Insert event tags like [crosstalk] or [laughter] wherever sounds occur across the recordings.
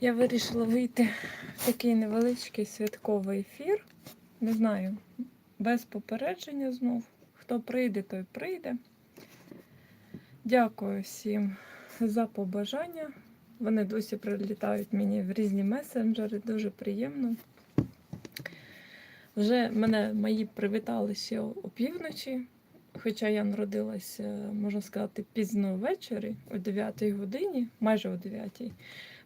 Я вирішила вийти в такий невеличкий святковий ефір. Не знаю, без попередження знов. Хто прийде, той прийде. Дякую всім за побажання. Вони досі прилітають мені в різні месенджери, дуже приємно. Вже мене мої привітали ще опівночі, хоча я народилася, можна сказати, пізно ввечері, о 9 годині, майже о 9.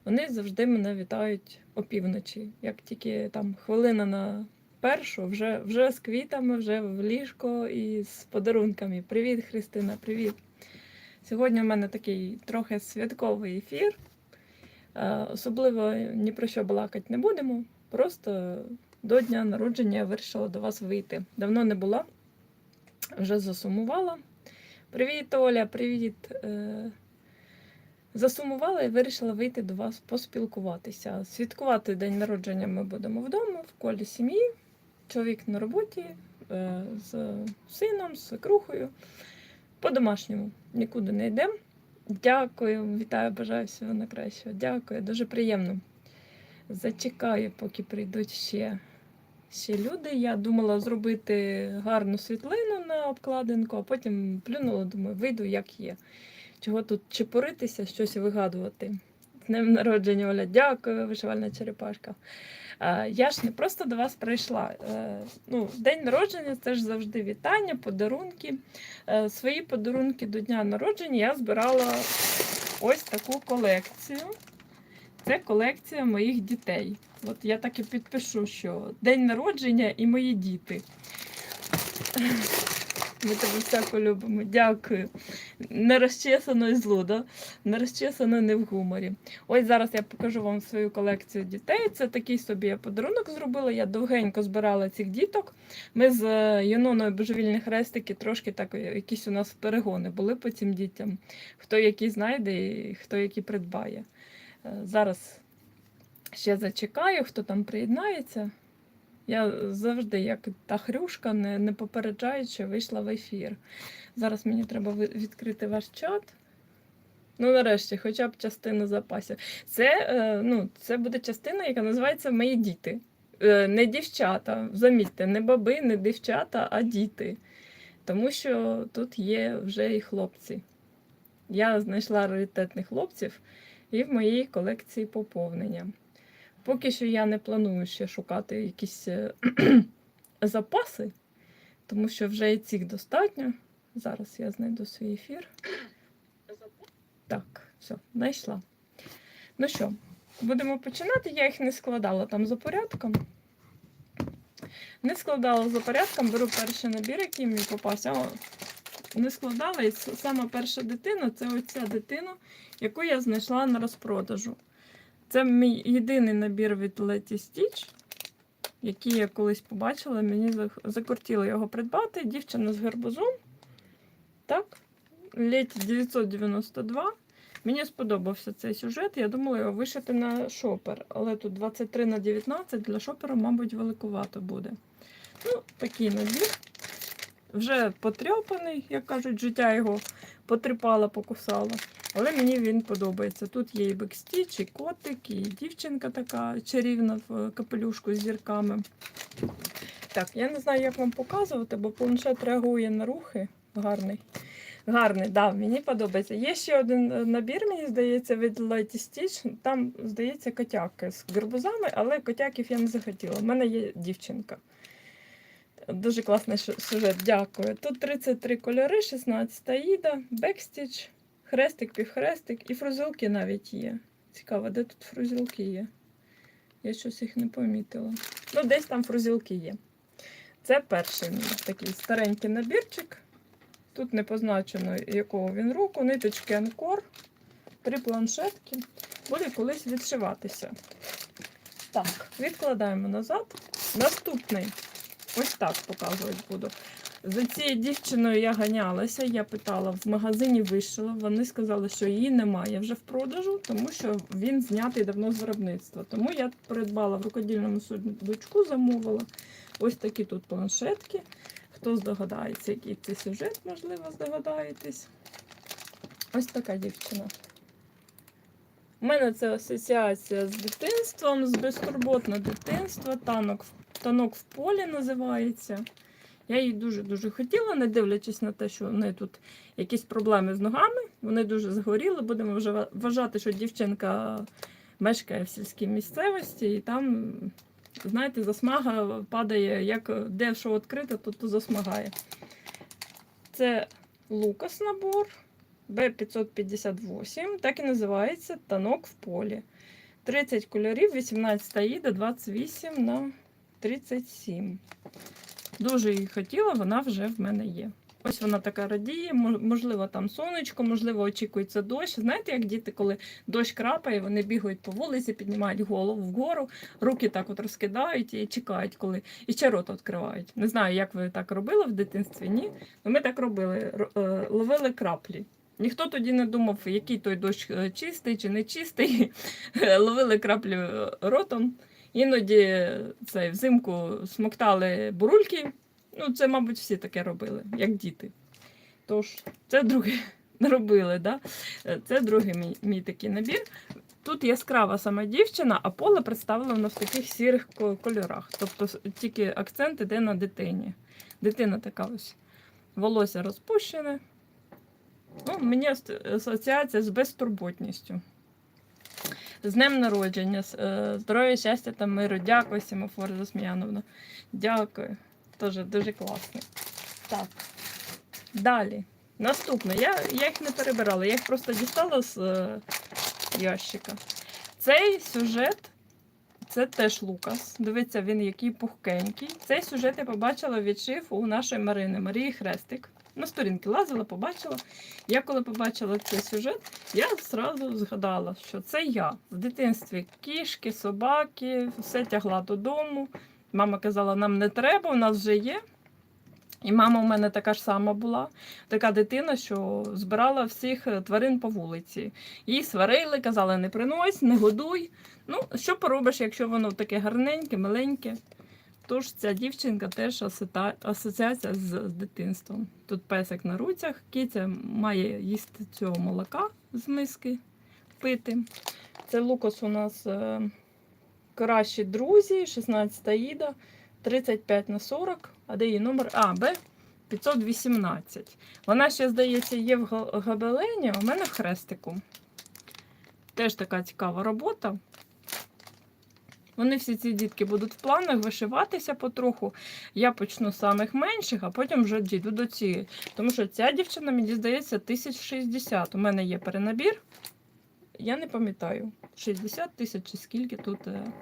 Вони завжди мене вітають опівночі. Як тільки там хвилина на першу, вже, вже з квітами, вже в ліжко і з подарунками. Привіт, Христина, привіт! Сьогодні у мене такий трохи святковий ефір. Е, Особливо ні про що балакати не будемо. Просто до дня народження я вирішила до вас вийти. Давно не була, вже засумувала. Привіт, Оля, привіт. Засумувала і вирішила вийти до вас поспілкуватися. Святкувати день народження ми будемо вдома, в колі сім'ї. Чоловік на роботі е, з сином, з свекрухою. По-домашньому нікуди не йдемо. Дякую, вітаю, бажаю всього найкращого. Дякую, дуже приємно. Зачекаю, поки прийдуть ще, ще люди. Я думала зробити гарну світлину на обкладинку, а потім плюнула, думаю, вийду як є. Чого тут чепуритися, щось вигадувати. Днем народження, Оля, дякую, вишивальна черепашка. Е, Я ж не просто до вас прийшла. Е, Ну, День народження це ж завжди вітання, подарунки. Е, Свої подарунки до дня народження я збирала ось таку колекцію. Це колекція моїх дітей. От я так і підпишу, що день народження і мої діти. Ми тебе всяко любимо. Дякую. Не розчесано і зло, да? не розчесано не в гуморі. Ось зараз я покажу вам свою колекцію дітей. Це такий собі я подарунок зробила. Я довгенько збирала цих діток. Ми з е, Юноною божевільні хрестики трошки так, е, якісь у нас перегони були по цим дітям. Хто які знайде і хто які придбає. Е, Зараз ще зачекаю, хто там приєднається. Я завжди, як та хрюшка, не, не попереджаючи, вийшла в ефір. Зараз мені треба відкрити ваш чат. Ну, нарешті, хоча б частина запасів. Це, е, ну, це буде частина, яка називається Мої діти. Е, не дівчата. Замітьте, не баби, не дівчата, а діти. Тому що тут є вже і хлопці. Я знайшла раритетних хлопців і в моїй колекції поповнення. Поки що я не планую ще шукати якісь е, [clears throat] запаси, тому що вже і цих достатньо. Зараз я знайду свій ефір. Так, все, знайшла. Ну що, будемо починати. Я їх не складала там за порядком. Не складала за порядком, беру перший набір, який мені попався. О, не складала, і сама перша дитина це оця дитина, яку я знайшла на розпродажу. Це мій єдиний набір від Letty Stitch, який я колись побачила. Мені закортіло його придбати. Дівчина з гарбузом. Так, Letty 992. Мені сподобався цей сюжет. Я думала його вишити на шопер, але тут 23 на 19 для шопера, мабуть, великувато буде. Ну, такий набір. Вже потрьопаний, як кажуть, життя його потріпало, покусало. Але мені він подобається. Тут є і бекстіч, і котик, і дівчинка така чарівна в капелюшку з зірками. Так, я не знаю, як вам показувати, бо планшет реагує на рухи. Гарний. Гарний, да, мені подобається. Є ще один е, набір, мені здається, від Lighty Stitch. Там, здається, котяки з гарбузами, але котяків я не захотіла. У мене є дівчинка. Дуже класний сюжет, дякую. Тут 33 кольори, 16 аїда, бекстіч, хрестик, півхрестик і фрузилки навіть є. Цікаво, де тут фрузилки є? Я щось їх не помітила. Ну, десь там фрузилки є. Це перший мій такий старенький набірчик. Тут не позначено, якого він року, ниточки анкор, три планшетки. Буде колись відшиватися. Так, відкладаємо назад. Наступний. Ось так показувати буду. За цією дівчиною я ганялася, я питала в магазині вишила. Вони сказали, що її немає вже в продажу, тому що він знятий давно з виробництва. Тому я придбала в рукодільному сундучку, замовила ось такі тут планшетки. Хто здогадається, який це сюжет, можливо, здогадаєтесь. Ось така дівчина. У мене це асоціація з дитинством, з безтурботне дитинство, танок, танок в полі називається. Я її дуже-дуже хотіла, не дивлячись на те, що в неї тут якісь проблеми з ногами. Вони дуже згоріли. Будемо вже вважати, що дівчинка мешкає в сільській місцевості, і там, знаєте, засмага падає, як де що відкрите, то, то засмагає. Це Лукас набор. Б558, так і називається танок в полі. 30 кольорів, 18 аїда, 28 на 37. Дуже її хотіла, вона вже в мене є. Ось вона така радіє, можливо, там сонечко, можливо, очікується дощ. Знаєте, як діти, коли дощ крапає, вони бігають по вулиці, піднімають голову вгору, руки так от розкидають і чекають, коли і ще рот відкривають. Не знаю, як ви так робили в дитинстві, ні. Але ми так робили, е, ловили краплі. Ніхто тоді не думав, який той дощ е, чистий чи не чистий. [laughs] Ловили краплі е, ротом. Іноді це взимку смоктали бурульки. Ну, це, мабуть, всі таке робили, як діти. Тож, це друге [laughs] робили, да? Е, це другий мій, мій такий набір. Тут яскрава сама дівчина, а поле представлено в таких сірих кольорах. Тобто тільки акцент іде на дитині. Дитина така ось волосся розпущене. Ну, мені асоціація з безтурботністю. З днем народження, е, здоров'я, щастя та миру. Дякую, Сімофор Засміяновна. Дякую. Тоже дуже класно. Так. Далі. Наступне. Я, я їх не перебирала, я їх просто дістала з е, ящика. Цей сюжет це теж Лукас. Дивіться, він який пухкенький. Цей сюжет я побачила відшив у нашої Марини Марії Хрестик. На сторінки лазила, побачила. Я коли побачила цей сюжет, я зразу згадала, що це я в дитинстві кішки, собаки, все тягла додому. Мама казала, нам не треба, у нас вже є. І мама у мене така ж сама була, така дитина, що збирала всіх е, тварин по вулиці. Її сварили, казали, не принось, не годуй. Ну, що поробиш, якщо воно таке гарненьке, миленьке. Тож ця дівчинка теж асоціація з, з дитинством. Тут песик на руцях, киця має їсти цього молока з миски пити. Це Лукас у нас е, кращі друзі, 16 Іда, 35 на 40, а де її номер? А, Б 518. Вона ще, здається, є в га- габелені, а у мене в хрестику. Теж така цікава робота. Вони всі ці дітки будуть в планах вишиватися потроху. Я почну з самих менших, а потім вже дійду до цієї. Тому що ця дівчина, мені здається, 1060. У мене є перенабір. Я не пам'ятаю, 60 тисяч чи скільки тут е,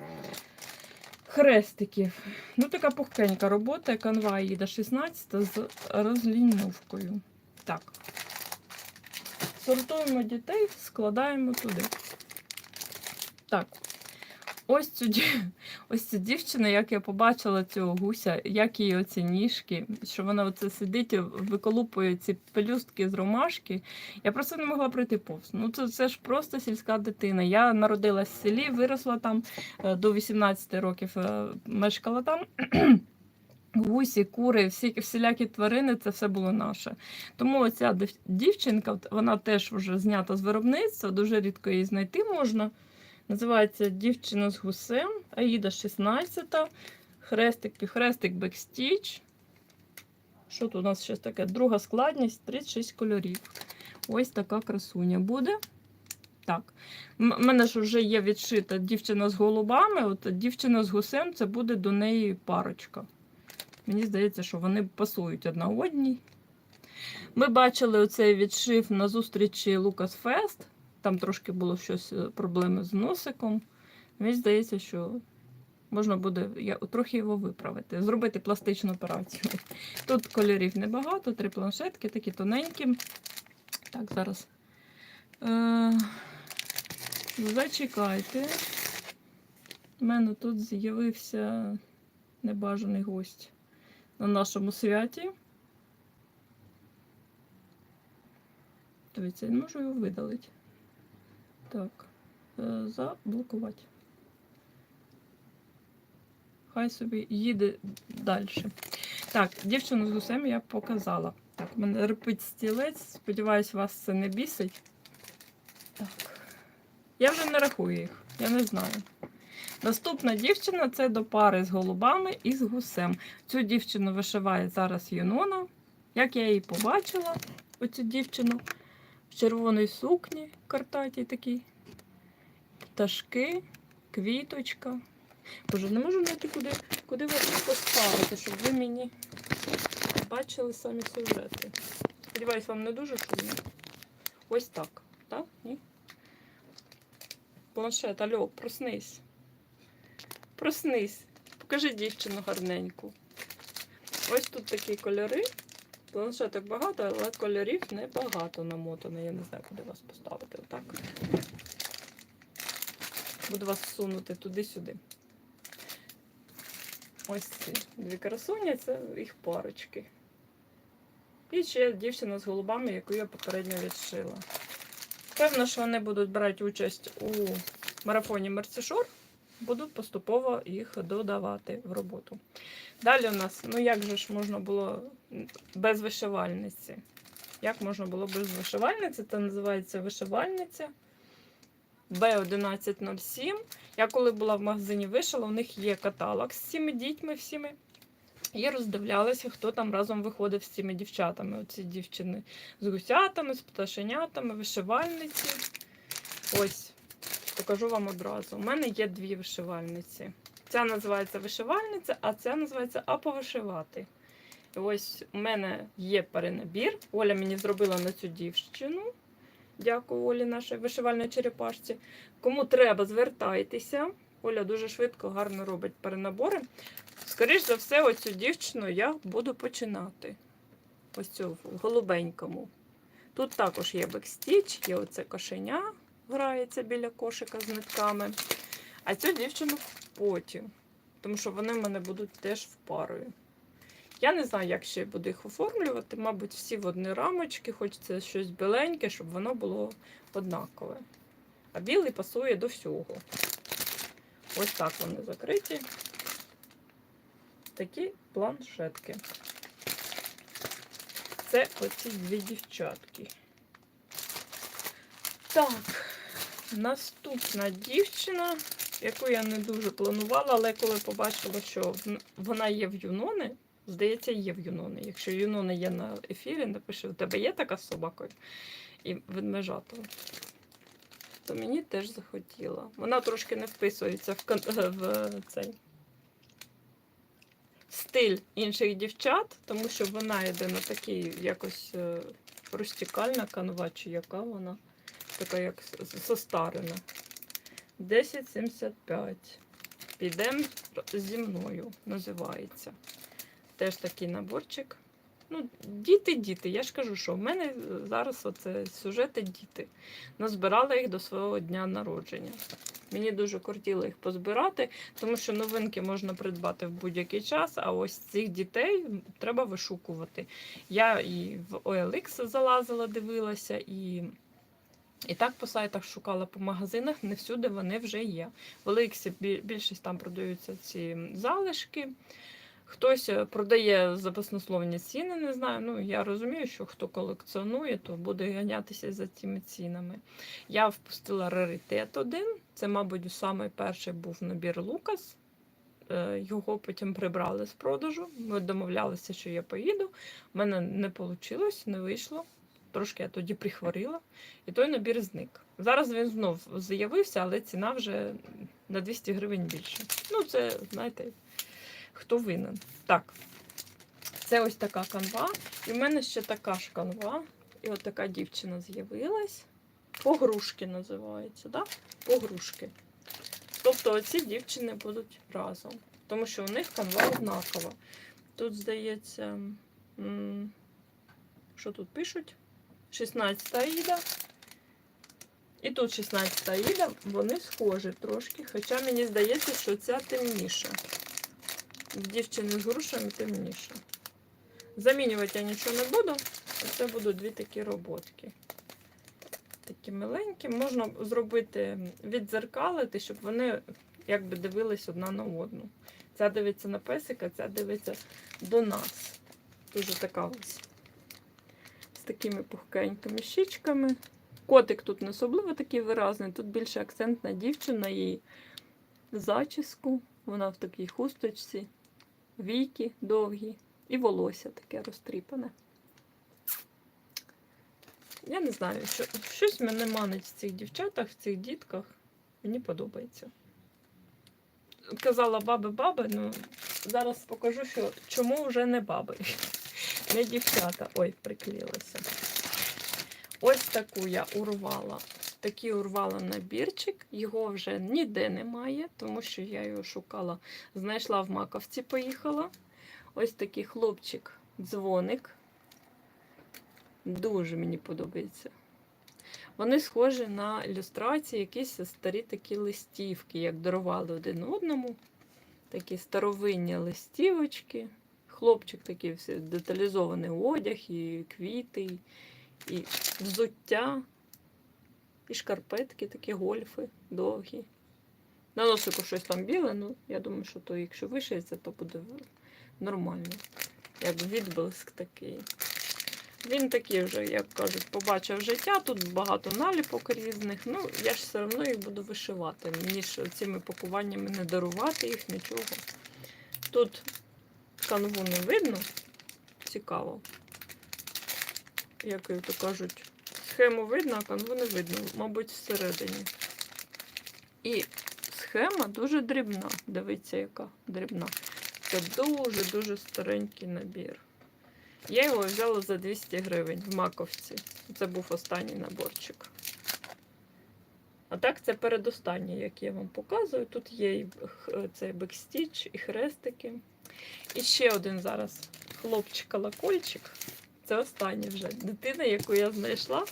хрестиків. Ну, така пухкенька робота, канва їде 16 з розліньовкою. Так. Сортуємо дітей, складаємо туди. Так. Ось цю, [laughs] ось цю дівчину, як я побачила цього гуся, як її оці ніжки, що вона оце сидить, виколупує ці пелюстки з ромашки. Я просто не могла пройти повз. Ну це, це ж просто сільська дитина. Я народилась в селі, виросла там е, до 18 років, е, мешкала там. [clears throat] Гусі, кури, всі всілякі тварини, це все було наше. Тому оця дівчинка, вона теж вже знята з виробництва, дуже рідко її знайти можна. Називається Дівчина з гусем, Аїда 16, хрестик, півхрестик, бекстіч. Що тут у нас ще таке? Друга складність, 36 кольорів. Ось така красуня буде. Так. У мене ж вже є відшита дівчина з голубами, от дівчина з гусем це буде до неї парочка. Мені здається, що вони пасують одна одній. Ми бачили оцей відшив на зустрічі Lucas Fest. Там трошки було щось е, проблеми з носиком. Мені здається, що можна буде я, трохи його виправити, зробити пластичну операцію. [laughs] Тут кольорів небагато, три планшетки, такі тоненькі. Так, зараз. Е, зачекайте. У мене тут з'явився небажаний гость на нашому святі. Дивіться, я не можу його видалити. Так, е, заблокувати. Хай собі їде далі. Так, дівчину з гусем я показала. Так, в мене репить стілець. Сподіваюсь, вас це не бісить. Так. Я вже не рахую їх, я не знаю. Наступна дівчина це до пари з голубами і з гусем. Цю дівчину вишиває зараз Юнона. Як я її побачила, оцю дівчину в червоній сукні, картатій такій. Пташки, квіточка. Боже, не можу знайти, куди, куди вас поставити, щоб ви мені бачили самі сюжети. Сподіваюсь, вам не дуже шумно. Ось так. Так? Ні? Планшет, алло, проснись. Проснись. Покажи дівчину гарненьку. Ось тут такі кольори. Планшеток багато, але кольорів небагато намотано. Я не знаю, куди вас поставити. Отак. Буду вас сунути туди-сюди. Ось ці дві красуні, це їх парочки. І ще дівчина з голубами, яку я попередньо відшила. Певно, що вони будуть брати участь у марафоні Мерцішор, будуть поступово їх додавати в роботу. Далі у нас, ну як же ж можна було без вишивальниці? Як можна було без вишивальниці? Це називається вишивальниця B1107. Я коли була в магазині вишила, у них є каталог з цими дітьми всіми. І роздивлялася, хто там разом виходив з цими дівчатами. Оці дівчини з гусятами, з пташенятами, вишивальниці. Ось, покажу вам одразу. У мене є дві вишивальниці. Ця називається вишивальниця, а ця називається аповишивати. І ось у мене є перенабір. Оля мені зробила на цю дівчину. Дякую Олі, нашій вишивальній черепашці. Кому треба, звертайтеся. Оля дуже швидко, гарно робить перенабори. Скоріш за все, оцю дівчину я буду починати. Ось цю в голубенькому. Тут також є бекстіч, є оце кошеня, грається біля кошика з нитками. А цю дівчину потім. Тому що вони в мене будуть теж в парою. Я не знаю, як ще буду їх оформлювати. Мабуть, всі в одні рамочки, хочеться щось біленьке, щоб воно було однакове. А білий пасує до всього. Ось так вони закриті. Такі планшетки. Це оці дві дівчатки. Так, наступна дівчина, яку я не дуже планувала, але коли побачила, що вона є в Юнони, здається, є в Юнони. Якщо Юнони є на ефірі, напиши, у тебе є така собака і ведмежата. То мені теж захотіла. Вона трошки не вписується в, кон- в цей стиль інших дівчат, тому що вона йде на такий якось е, розтікальна канва, чи яка вона, така як состарена. 1075. Підемо зі мною, називається. Теж такий наборчик. Ну, діти, діти. Я ж кажу, що в мене зараз оце сюжети діти. Назбирала їх до свого дня народження. Мені дуже кортіло їх позбирати, тому що новинки можна придбати в будь-який час, а ось цих дітей треба вишукувати. Я і в OLX залазила, дивилася, і, і так по сайтах шукала по магазинах, не всюди вони вже є. В більшість там продаються ці залишки. Хтось е, продає запаснословні ціни, не знаю. Ну, я розумію, що хто колекціонує, то буде ганятися за цими цінами. Я впустила раритет один. Це, мабуть, самий перший був набір Лукас. Е, Його потім прибрали з продажу. Ми домовлялися, що я поїду. У мене не вийшло, не вийшло. Трошки я тоді прихворіла, і той набір зник. Зараз він знов з'явився, але ціна вже на 200 гривень більше. Ну, це, знаєте, хто винен. Так, це ось така канва. І в мене ще така ж канва. І от така дівчина з'явилась. Погрушки називається, да? Погрушки. Тобто оці дівчини будуть разом. Тому що у них канва однакова. Тут, здається, що тут пишуть? 16 Аїда. І тут 16 Аїда, вони схожі трошки, хоча мені здається, що ця темніша. Дівчини з грушами темніша. Замінювати я нічого не буду. Це будуть дві такі роботки. Такі миленькі. Можна зробити, відзеркалити, щоб вони якби дивились одна на одну. Ця дивиться на песика, ця дивиться до нас. Дуже така ось такими пухкенькими щічками. Котик тут не особливо такий виразний, тут більше акцент на дівчину, її зачіску. Вона в такій хусточці, війки довгі і волосся таке розтріпане. Я не знаю, що, щось мене манить в цих дівчатах, в цих дітках. Мені подобається. Казала баби баби, ну зараз покажу, що чому вже не баби, не дівчата. Ой, приклеїлася. Ось таку я урвала. Такий урвала набірчик. Його вже ніде немає, тому що я його шукала. Знайшла в маковці, поїхала. Ось такий хлопчик, дзвоник. Дуже мені подобається. Вони схожі на ілюстрації, якісь старі такі листівки, як дарували один одному. Такі старовинні листівочки. Хлопчик такий все деталізований одяг, і квіти, і взуття, і шкарпетки, такі гольфи довгі. На носику щось там біле, ну я думаю, що то, якщо вишиється, то буде нормально. Як відблиск такий. Він такий вже, як кажуть, побачив життя. Тут багато наліпок різних. Ну, я ж все одно їх буду вишивати. Мені ж цими пакуваннями не дарувати їх, нічого. Тут канву не видно. Цікаво. Як то кажуть, схему видно, а канву не видно, мабуть, всередині. І схема дуже дрібна. Дивіться, яка дрібна. Це дуже-дуже старенький набір. Я його взяла за 200 гривень в маковці. Це був останній наборчик. А так, це передостанній, як я вам показую. Тут є і цей бекстіч, і хрестики. І ще один зараз хлопчик-колокольчик. Це останній вже. Дитина, яку я знайшла.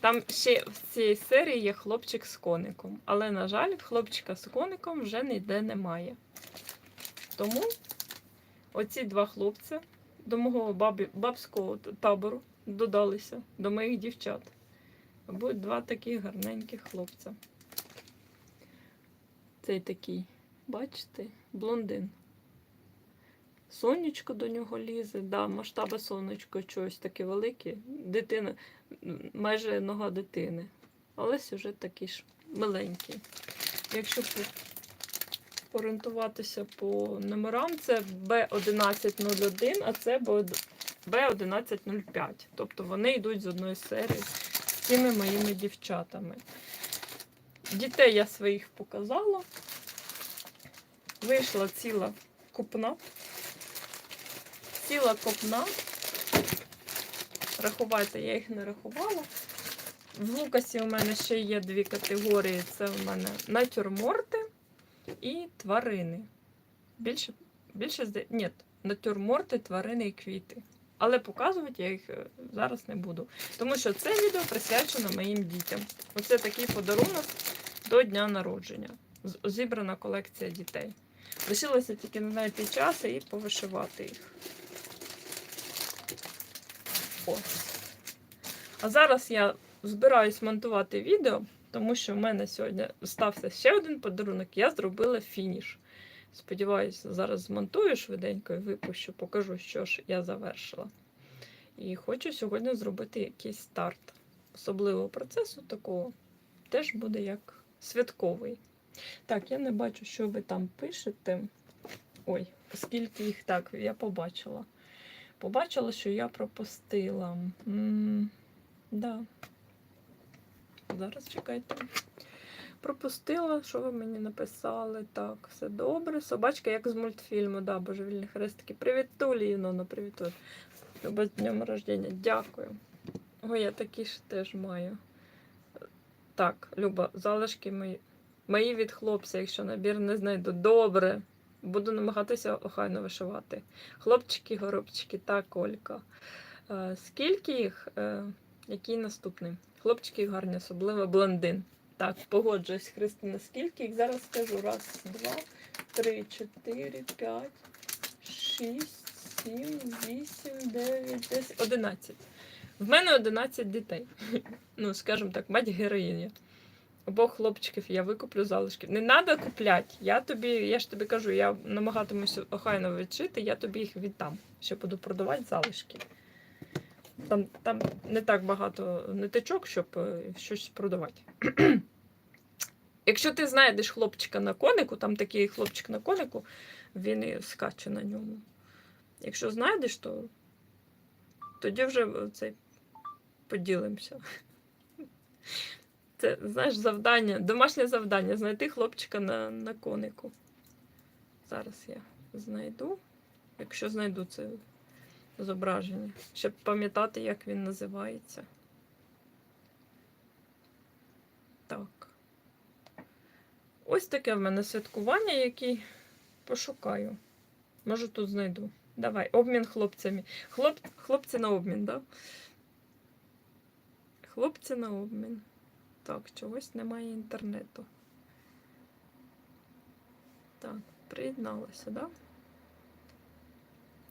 Там ще в цій серії є хлопчик з коником. Але, на жаль, хлопчика з коником вже ніде немає. Тому оці два хлопці до мого бабі, бабського табору додалися, до моїх дівчат. Будуть два таких гарненьких хлопця. Цей такий, бачите, блондин. Сонечко до нього лізе, да, масштаби сонечко чогось таке велике. Дитина, майже нога дитини. Але сюжет такий ж миленький. Якщо орієнтуватися по номерам, це B1101, а це B1105. Тобто вони йдуть з одної серії з цими моїми дівчатами. Дітей я своїх показала. Вийшла ціла купна. Ціла копна. Рахувати я їх не рахувала. В Лукасі у мене ще є дві категорії. Це у мене натюрморти і тварини. Більше, більше. Ні, натюрморти, тварини і квіти. Але показувати я їх е, зараз не буду. Тому що це відео присвячено моїм дітям. Оце такий подарунок до дня народження. Зібрана колекція дітей. Лишилося тільки не знайти час і повишивати їх. Ось. А зараз я збираюсь монтувати відео, тому що в мене сьогодні стався ще один подарунок. Я зробила фініш. Сподіваюся, зараз змонтую швиденько і випущу, покажу, що ж я завершила. І хочу сьогодні зробити якийсь старт особливого процесу такого. Теж буде як святковий. Так, я не бачу, що ви там пишете. Ой, скільки їх так, я побачила. Побачила, що я пропустила. да. Зараз чекайте. Пропустила, що ви мені написали. Так, все добре. Собачка, як з мультфільму, да, божевільні хрестики. Привіт, Тулі, Інона, привіт. Люба, з днем рождення. Дякую. Ой, я такі ж теж маю. Так, Люба, залишки мої. Мої від хлопця, якщо набір не знайду. Добре. Буду намагатися охайно вишивати. Хлопчики, горобчики, так, Олька. Е, скільки їх? Е, який наступний? Хлопчики гарні, особливо блондин. Так, погоджуюсь, Христина. Скільки їх зараз скажу? Раз, два, три, чотири, п'ять, шість, сім, вісім, дев'ять, десять, одинадцять. В мене 11 дітей. [laughs] Ну, скажімо так, мать героїня. Обох хлопчиків я викуплю залишки. Не треба купляти. Я тобі, я ж тобі кажу, я намагатимуся охайно відшити, я тобі їх віддам. Ще буду продавати залишки. Там, там не так багато ниточок, щоб е, щось продавати. [clears throat] Якщо ти знайдеш хлопчика на конику, там такий хлопчик на конику, він і скаче на ньому. Якщо знайдеш, то тоді вже цей поділимося. Це, знаєш, завдання, домашнє завдання знайти хлопчика на, на конику. Зараз я знайду. Якщо знайду це зображення, щоб пам'ятати, як він називається. Так. Ось таке в мене святкування, який пошукаю. Може тут знайду. Давай, обмін хлопцями. Хлоп... Хлопці на обмін, так? Да? Хлопці на обмін. Так, чогось немає інтернету. Так, приєдналася, так? Да?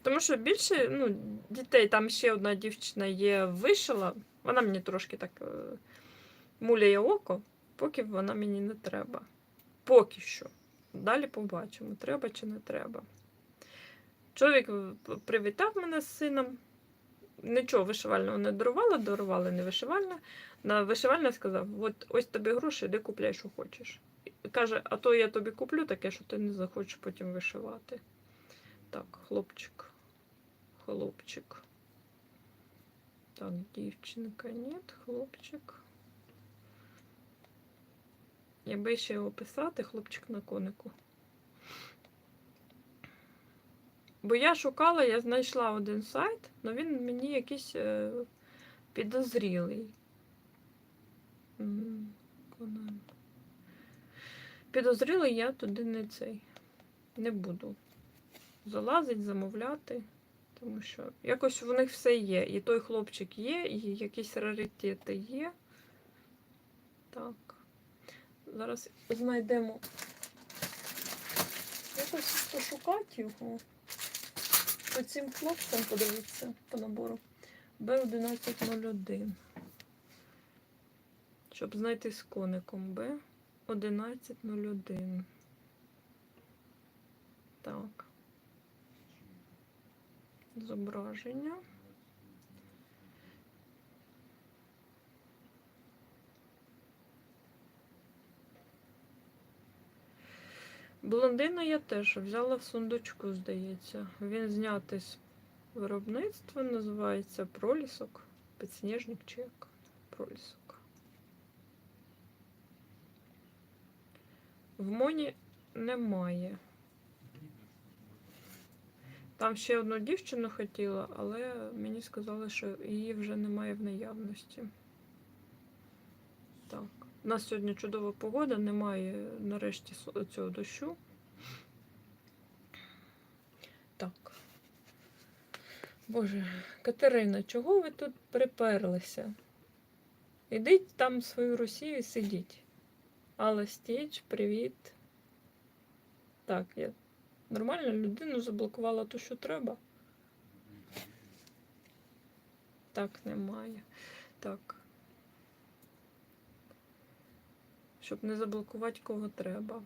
Тому що більше ну, дітей, там ще одна дівчина є вишила, вона мені трошки так е, муляє око, поки вона мені не треба. Поки що. Далі побачимо, треба чи не треба. Чоловік е, привітав мене з сином. Нічого вишивального не дарувала, дарували не вишивальне. На вишивальне сказав: от ось тобі гроші, де купляй, що хочеш. І каже, а то я тобі куплю таке, що ти не захочеш потім вишивати. Так, хлопчик. Хлопчик. Так, дівчинка, ні, хлопчик. Якби ще його писати, хлопчик на конику. Бо я шукала, я знайшла один сайт, але він мені якийсь е, підозрілий. Підозрілий я туди не цей. Не буду залазить, замовляти. Тому що якось в них все є. І той хлопчик є, і якісь раритети є. Так. Зараз знайдемо якось пошукати його. По цим хлопцям подивитися по набору. Б1101. Щоб знайти з коником Б1101. Так. Зображення. Блондина я теж взяла в сундучку, здається. Він знятий з виробництва, називається пролісок. Підсніжник чи як? Пролісок. В Моні немає. Там ще одну дівчину хотіла, але мені сказали, що її вже немає в наявності. Так. У нас сьогодні чудова погода, немає нарешті цього дощу. Так. Боже, Катерина, чого ви тут приперлися? Ідіть там в свою Росію і сидіть. Алла Стіч, привіт. Так, я нормально людину заблокувала то, що треба. Так, немає. Так. Щоб не заблокувати кого треба.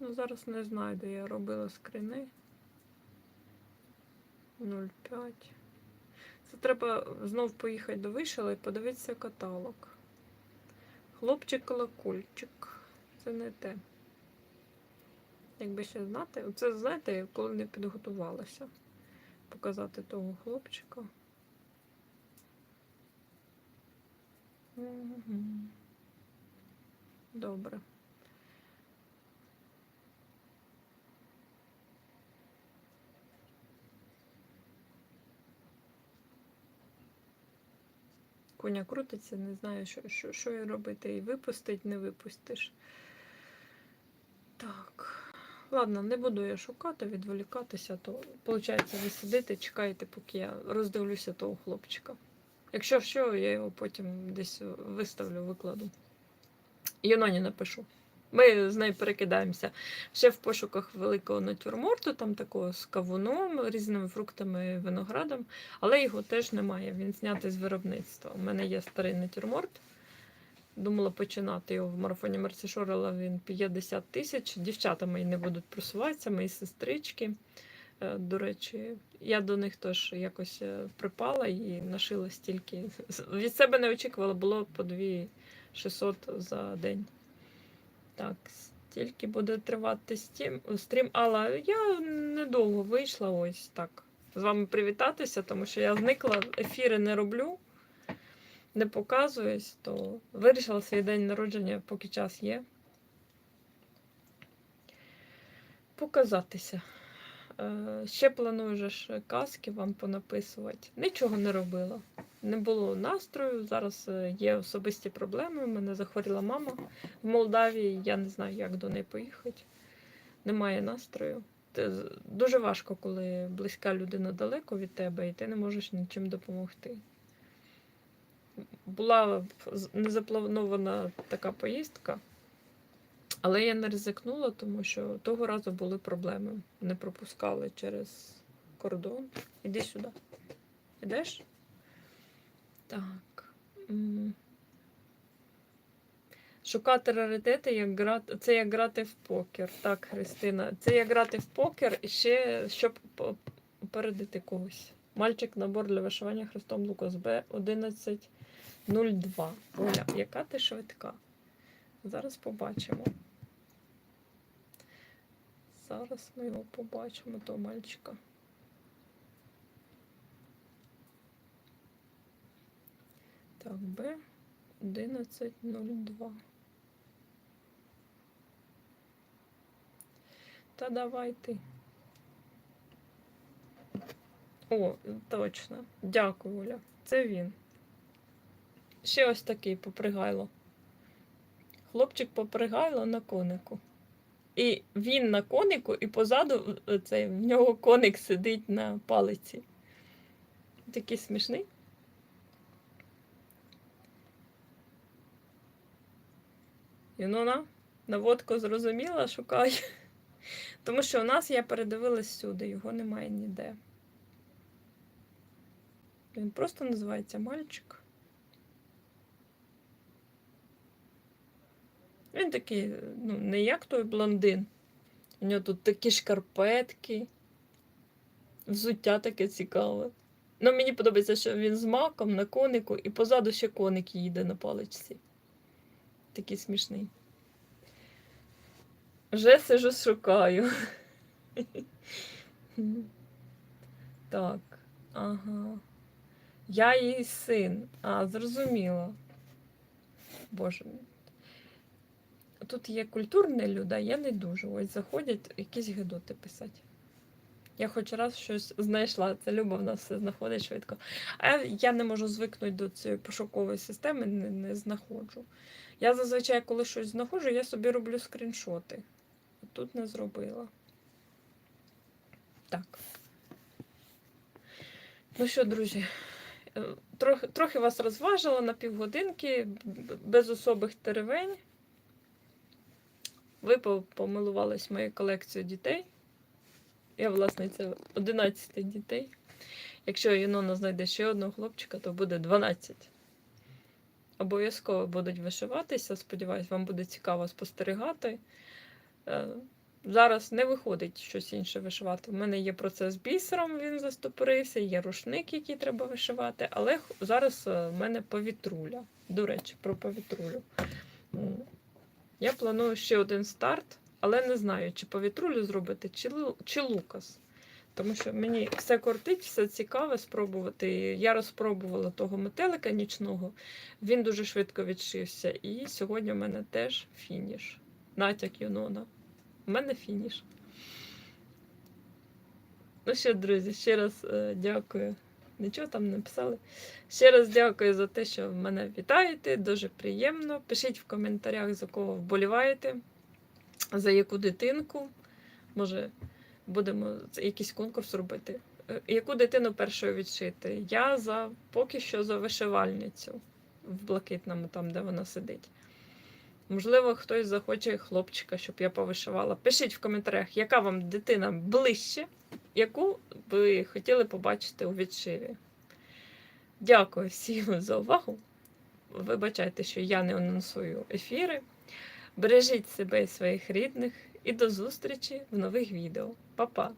Ну, зараз не знаю, де я робила скрини. 0,5. Це треба знов поїхати до вишила і подивитися каталог. Хлопчик колокольчик. Це не те. Якби ще знати, оце знаєте, коли не підготувалася показати того хлопчика. Добре. Коня крутиться, не знаю, що, що, що їй робити. І випустить, не випустиш. Так. Ладно, не буду я шукати, відволікатися, то виходить, ви сидите, чекаєте, поки я роздивлюся того хлопчика. Якщо що, я його потім десь виставлю, викладу. Юноні напишу. Ми з нею перекидаємося ще в пошуках великого натюрморту, там такого з кавуном, різними фруктами виноградом, але його теж немає. Він знятий з виробництва. У мене є старий натюрморт. Думала починати його в марафоні Мерсішор, але він 50 тисяч. Дівчата мої не будуть просуватися, мої сестрички. Е, До речі, я до них теж якось е, припала і нашила стільки. [laughs] Від себе не очікувала, було по 2600 за день. Так, стільки буде тривати стім, стрім. Але я недовго вийшла ось так. З вами привітатися, тому що я зникла, ефіри не роблю, не показуюсь, то вирішила свій день народження, поки час є. Показатися. Е, Ще планую же ж казки вам понаписувати. Нічого не робила. Не було настрою. Зараз е, є особисті проблеми. У мене захворіла мама в Молдавії. Я не знаю, як до неї поїхати. Немає настрою. З- Дуже важко, коли близька людина далеко від тебе, і ти не можеш нічим допомогти. Була незапланована така поїздка. Але я не ризикнула, тому що того разу були проблеми. Не пропускали через кордон. Іди сюди. Ідеш? Так. Шукати раритети, як грати. Це як грати в покер. Так, Христина. Це як грати в покер і ще щоб попередити когось. Мальчик набор для вишивання хрестом Лукас Б 11.02. Оля, яка ти швидка? Зараз побачимо. Зараз ми його побачимо, того мальчика. Так, Б 11.02. Та давай ти. О, точно. Дякую, Оля. Це він. Ще ось такий попригайло. Хлопчик попригайло на конику. І він на конику, і позаду е, цей, в нього коник сидить на палиці. Такий смішний. Юнона, наводку зрозуміла, шукай. [laughs] Тому що у нас я передивилась сюди, його немає ніде. Він просто називається мальчик. Він такий, ну, не як той блондин. У нього тут такі шкарпетки, взуття таке цікаве. Ну, мені подобається, що він з маком на конику, і позаду ще коник їде на паличці. Такий смішний. Вже сижу, шукаю. [laughs] Так, ага. Я її син. А, зрозуміло. Боже. Тут є культурні люди, я не дуже. Ось заходять якісь гидоти писати. Я хоч раз щось знайшла. Це Люба в нас все знаходить швидко. А я не можу звикнути до цієї пошукової системи, не, не знаходжу. Я зазвичай, коли щось знаходжу, я собі роблю скріншоти. Тут не зробила. Так. Ну що, друзі, е, трохи, трохи вас розважила на півгодинки, без особих теревень. Ви по- помилувались моєю колекцією дітей. Я власниця 11 дітей. Якщо Юнона знайде ще одного хлопчика, то буде 12. Обов'язково будуть вишиватися. Сподіваюсь, вам буде цікаво спостерігати. Е, Зараз не виходить щось інше вишивати. У мене є процес бісером, він застопорився, є рушник, який треба вишивати, але зараз е, в мене повітруля. До речі, про повітрулю. Я планую ще один старт, але не знаю, чи повітрулю зробити, чи, чи лукас. Тому що мені все кортить, все цікаве спробувати. Я розпробувала того метелика нічного, він дуже швидко відшився. І сьогодні в мене теж фініш. Натяк Юнона. У мене фініш. Ну що, друзі, ще раз е, дякую. Нічого там не писали. Ще раз дякую за те, що мене вітаєте. Дуже приємно. Пишіть в коментарях, за кого вболіваєте, за яку дитинку. Може, будемо якийсь конкурс робити. Е, Яку дитину першою відшити? Я за поки що за вишивальницю в блакитному, там, де вона сидить. Можливо, хтось захоче хлопчика, щоб я повишивала. Пишіть в коментарях, яка вам дитина ближче, яку ви хотіли побачити у відшиві. Дякую всім за увагу. Вибачайте, що я не анонсую ефіри. Бережіть себе і своїх рідних і до зустрічі в нових відео. Па-па!